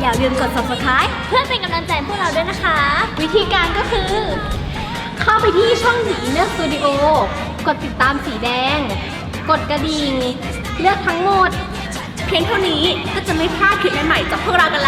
อย่าลืมกด subscribe เพื่อเป็นกำลังใจพวกเราด้วยนะคะ วิธีการก็คือ เข้าไปที่ช่องสีเลือกสตูดิโอกดติดตามสีแดง กดกระดิ่งเลือกทั้งหมด เพียงเท่านี้ก็จะไม่พลาดคลิปใหม่ๆจากพวกเรากันแล้ว